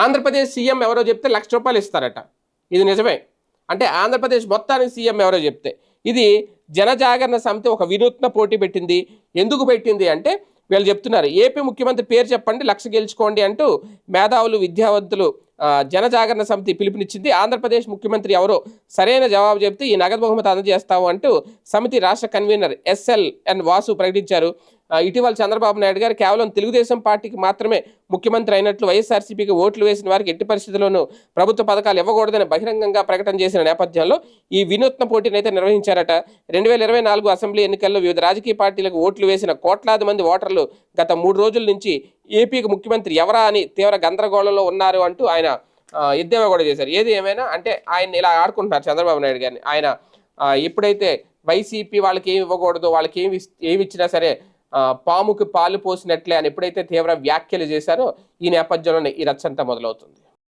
Andhra Pradesh CM ఎవరో చెప్తే లక్ష రూపాయలు ఇస్తారట. ఇది నిజమే. అంటే ఆంధ్రప్రదేశ్ మొత్తానికి సీఎం ఎవరో చెప్తే. ఇది జనజాగరణ సమితి ఒక వినూత్న పోటీ పెట్టింది. ఎందుకు పెట్టింది అంటే వీళ్ళు చెప్తున్నారు. ఏపీ ముఖ్యమంత్రి పేరు చెప్పండి లక్ష గెలుచుకోండి అంటూ మేధావులు విద్యావంతులు జనజాగరణ సమితి పిలుపునిచ్చింది. ఆంధ్రప్రదేశ్ ముఖ్యమంత్రి ఎవరో సరైన జవాబు చెప్తే ఈ నగదు బహుమతి అందజేస్తాము అంటూ సమితి రాష్ట్ర కన్వీనర్ ఎస్ఎల్ ఎన్ వాసు ప్రకటించారు. ఇటీవల చంద్రబాబు నాయుడు గారు కేవలం తెలుగుదేశం పార్టీకి మాత్రమే ముఖ్యమంత్రి అయినట్లు వైఎస్ఆర్సీపీకి ఓట్లు వేసిన వారికి ఎట్టి పరిస్థితుల్లోనూ ప్రభుత్వ పథకాలు ఇవ్వకూడదని బహిరంగంగా ప్రకటన చేసిన నేపథ్యంలో ఈ వినూత్న పోటీని అయితే నిర్వహించారట. రెండు వేల ఇరవై నాలుగు అసెంబ్లీ ఎన్నికల్లో వివిధ రాజకీయ పార్టీలకు ఓట్లు వేసిన కోట్లాది మంది ఓటర్లు గత మూడు రోజుల నుంచి ఏపీకి ముఖ్యమంత్రి ఎవరా అని తీవ్ర గందరగోళంలో ఉన్నారు అంటూ ఆయన ఎద్దేవా కూడా చేశారు. ఏది ఏమైనా అంటే ఆయన ఇలా ఆడుకుంటున్నారు చంద్రబాబు నాయుడు గారిని. ఆయన ఎప్పుడైతే వైసీపీ వాళ్ళకి ఏమి ఇవ్వకూడదు వాళ్ళకి ఏమి ఏమి ఇచ్చినా సరే పాముకి పాలు పోసినట్లే అని ఎప్పుడైతే తీవ్ర వ్యాఖ్యలు చేశారో ఈ నేపథ్యంలోనే ఈ రచ్చంతా మొదలవుతుంది.